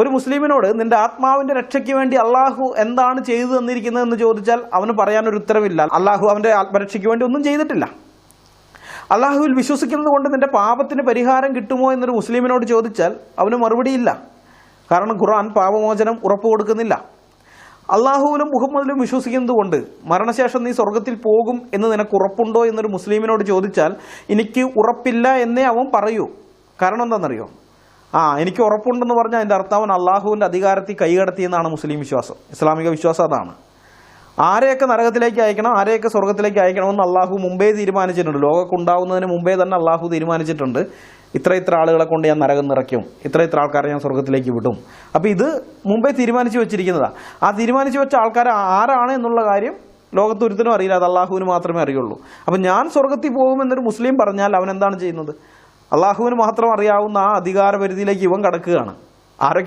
ഒരു മുസ്ലിമിനോട് നിന്റെ ആത്മാവിന്റെ രക്ഷയ്ക്ക് വേണ്ടി അള്ളാഹു എന്താണ് ചെയ്തു തന്നിരിക്കുന്നത് എന്ന് ചോദിച്ചാൽ അവന് പറയാൻ ഒരു ഉത്തരവില്ല. അള്ളാഹു അവന്റെ ആത്മരക്ഷയ്ക്ക് വേണ്ടി ഒന്നും ചെയ്തിട്ടില്ല. അള്ളാഹുവിൽ വിശ്വസിക്കുന്നത് കൊണ്ട് നിന്റെ പാപത്തിന് പരിഹാരം കിട്ടുമോ എന്നൊരു മുസ്ലിമിനോട് ചോദിച്ചാൽ അവന് മറുപടിയില്ല കാരണം ഖുർആൻ പാപമോചനം ഉറപ്പു കൊടുക്കുന്നില്ല. അള്ളാഹുവിലും മുഹമ്മദിലും വിശ്വസിക്കുന്നത് കൊണ്ട് മരണശേഷം നീ സ്വർഗത്തിൽ പോകും എന്ന് നിനക്ക് ഉറപ്പുണ്ടോ എന്നൊരു മുസ്ലിമിനോട് ചോദിച്ചാൽ എനിക്ക് ഉറപ്പില്ല എന്നേ അവൻ പറയൂ. കാരണം എന്താണെന്നറിയോ? ആ എനിക്ക് ഉറപ്പുണ്ടെന്ന് പറഞ്ഞാൽ അതിന്റെ അർത്ഥം അവൻ അള്ളാഹുവിന്റെ അധികാരത്തിൽ കൈകടത്തി എന്നാണ് മുസ്ലിം വിശ്വാസം. ഇസ്ലാമിക വിശ്വാസം അതാണ്. ആരെയൊക്കെ നരകത്തിലേക്ക് അയക്കണം ആരെയൊക്കെ സ്വർഗത്തിലേക്ക് അയക്കണമെന്ന് അള്ളാഹു മുമ്പേ തീരുമാനിച്ചിട്ടുണ്ട്. ലോകമൊക്കെ ഉണ്ടാവുന്നതിന് മുമ്പേ തന്നെ അള്ളാഹു തീരുമാനിച്ചിട്ടുണ്ട്. ഇത്ര ഇത്ര ആളുകളെ കൊണ്ട് ഞാൻ നരകം നിറയ്ക്കും. ഇത്ര ഇത്ര ആൾക്കാരെ ഞാൻ സ്വർഗത്തിലേക്ക് വിടും. അപ്പോൾ ഇത് മുമ്പേ തീരുമാനിച്ചു വെച്ചിരിക്കുന്നതാണ് ആ തീരുമാനിച്ചു വെച്ച ആൾക്കാർ ആരാണ് എന്നുള്ള കാര്യം ലോകത്ത് ഒരുത്തിനും അറിയില്ല. അത് അള്ളാഹുവിന് മാത്രമേ അറിയുള്ളൂ. അപ്പം ഞാൻ സ്വർഗത്തിൽ പോകുമെന്നൊരു മുസ്ലിം പറഞ്ഞാൽ അവൻ എന്താണ് ചെയ്യുന്നത്? അള്ളാഹുവിന് മാത്രം അറിയാവുന്ന ആ അധികാരപരിധിയിലേക്ക് ഇവൻ കടക്കുകയാണ്. ആരൊക്കെ